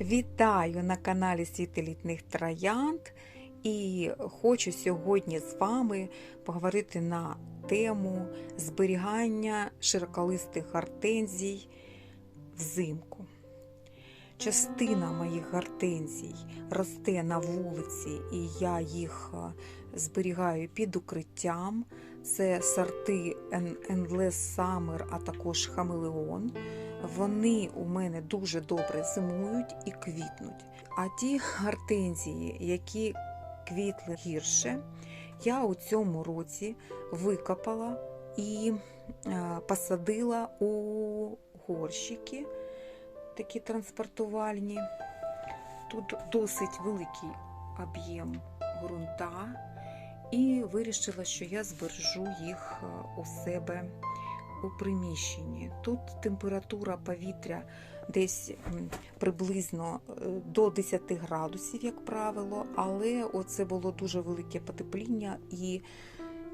Вітаю на каналі Світи елітних троянд і хочу сьогодні з вами поговорити на тему зберігання широколистих гортензій взимку. Частина моїх гортензій росте на вулиці, і я їх е, зберігаю під укриттям. Це сорти Endless Summer, а також Хамелеон. Вони у мене дуже добре зимують і квітнуть. А ті гортензії, які квітли гірше, я у цьому році викопала і е, посадила у горщики, такі транспортувальні. Тут досить великий об'єм ґрунта, і вирішила, що я збережу їх е, у себе у приміщенні. Тут температура повітря десь приблизно е, до 10 градусів, як правило, але оце було дуже велике потепління і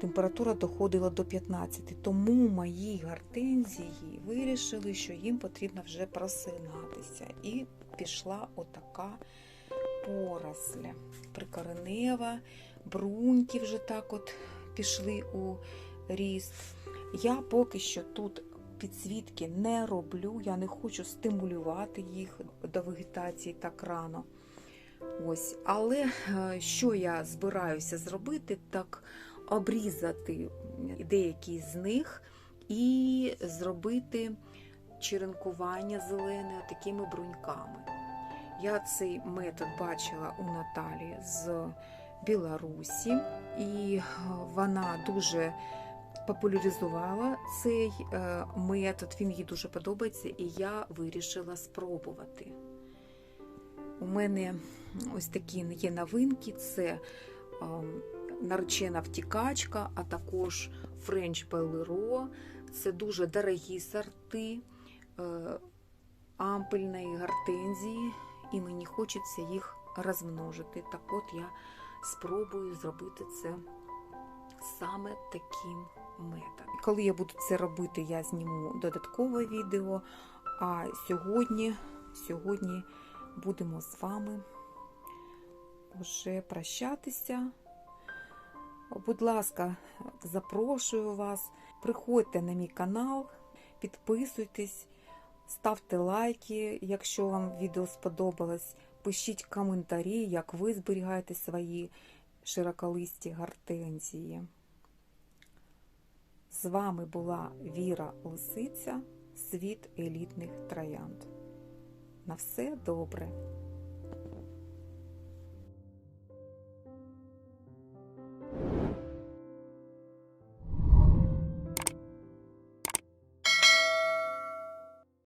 температура доходила до 15. Тому мої гортензії вирішили, що їм потрібно вже просинатися. І пішла отака поросля прикоренева, бруньки вже так от пішли у ріст. Я поки що тут підсвітки не роблю, я не хочу стимулювати їх до вегетації так рано. Ось, Але е, що я збираюся зробити, так обрізати деякі з них і зробити черенкування зелене такими бруньками. Я цей метод бачила у Наталі з Білорусі, і вона дуже популяризувала цей е, метод, він їй дуже подобається, і я вирішила спробувати. У мене ось такі є новинки: це е, наречена втікачка, а також френч Белеро. Це дуже дорогі сорти е, ампельної гортензії, і мені хочеться їх розмножити. Так от я спробую зробити це саме таким методом. Коли я буду це робити, я зніму додаткове відео. А сьогодні, сьогодні будемо з вами вже прощатися. Будь ласка, запрошую вас, приходьте на мій канал, підписуйтесь, ставте лайки, якщо вам відео сподобалось. Пишіть коментарі, як ви зберігаєте свої широколисті гортензії. З вами була Віра Лисиця, світ елітних троянд. На все добре!